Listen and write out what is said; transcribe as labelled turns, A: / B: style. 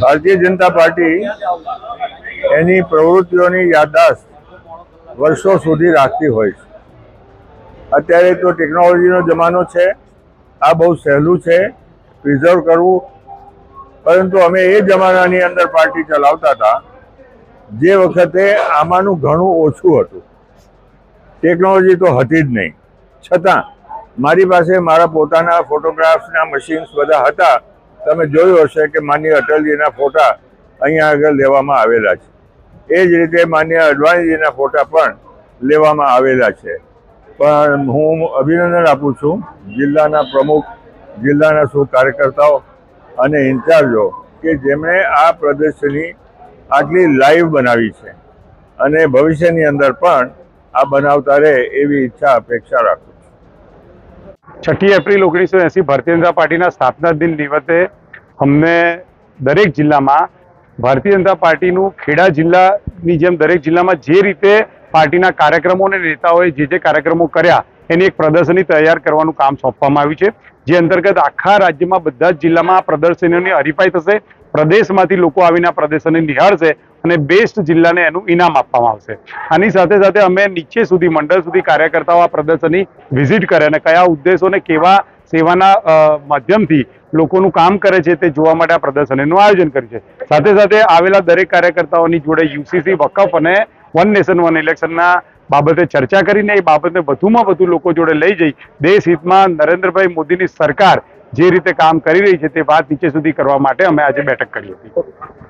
A: Bharatiya Janata party એની પ્રવૃત્તિઓની યાદદાસ્ત વર્ષો સુધી રાખતી હોય છે. અત્યારે તો ટેકનોલોજીનો જમાનો છે, આ બહુ સહેલું છે, પ્રિઝર્વ કરવું. પરંતુ અમે એ જમાનાની અંદર પાર્ટી ચલાવતા હતા, જે વખતે આમાંનું ઘણું ઓછું હતું. ટેકનોલોજી તો હતી જ નહીં. છતાં મારી પાસે મારા પોતાના ફોટોગ્રાફ્સના મશીન્સ બધા હતા. તમે જોયું હશે કે માન્ય અટલજીના ફોટા અહીંયા આગળ લેવામાં આવેલા છે. એ જ રીતે માન્ય અડવાણીજીના ફોટા પણ લેવામાં આવેલા છે. પણ હું અભિનંદન આપું છું જિલ્લાના પ્રમુખ, જિલ્લાના શું કાર્યકર્તાઓ અને ઇન્ચાર્જો કે જેમણે આ પ્રદર્શની આટલી લાઈવ બનાવી છે. અને ભવિષ્યની અંદર પણ આ બનાવતા રહે એવી ઈચ્છા, અપેક્ષા રાખું
B: છઠ્ઠી એપ્રિલ ઓગણીસો એંસી ભારતીય જનતા પાર્ટીના સ્થાપના દિન નિમિત્તે અમને દરેક જિલ્લામાં ભારતીય જનતા પાર્ટીનું ખેડા જિલ્લાની જેમ દરેક જિલ્લામાં જે રીતે પાર્ટીના કાર્યક્રમો અને નેતાઓએ જે જે કાર્યક્રમો કર્યા એની એક પ્રદર્શની તૈયાર કરવાનું કામ સોંપવામાં આવ્યું છે, જે અંતર્ગત આખા રાજ્યમાં બધા જ જિલ્લામાં આ પ્રદર્શનીઓની હરીફાઈ થશે, પ્રદેશમાંથી લોકો આવીને આ પ્રદર્શનને નિહાળશે અને બેસ્ટ જિલ્લાને એનું ઇનામ આપવામાં આવશે. આની સાથે સાથે અમે નીચે સુધી, મંડળ સુધી કાર્યકર્તાઓ આ પ્રદર્શની વિઝિટ કરે અને કયા ઉદ્દેશોને કેવા સેવાના માધ્યમથી લોકોનું કામ કરે છે તે જોવા માટે આ પ્રદર્શનીનું આયોજન કર્યું છે. સાથે સાથે આવેલા દરેક કાર્યકર્તાઓની જોડે યુસીસી, વકફ અને વન નેશન, વન ઇલેક્શનના બાબતે ચર્ચા કરીને એ બાબતને વધુમાં વધુ લોકો જોડે લઈ જઈ દેશ હિતમાં નરેન્દ્રભાઈ મોદીની સરકાર જે રીતે કામ કરી રહી છે તે વાત નીચે સુધી કરવા માટે અમે આજે બેઠક કરી હતી.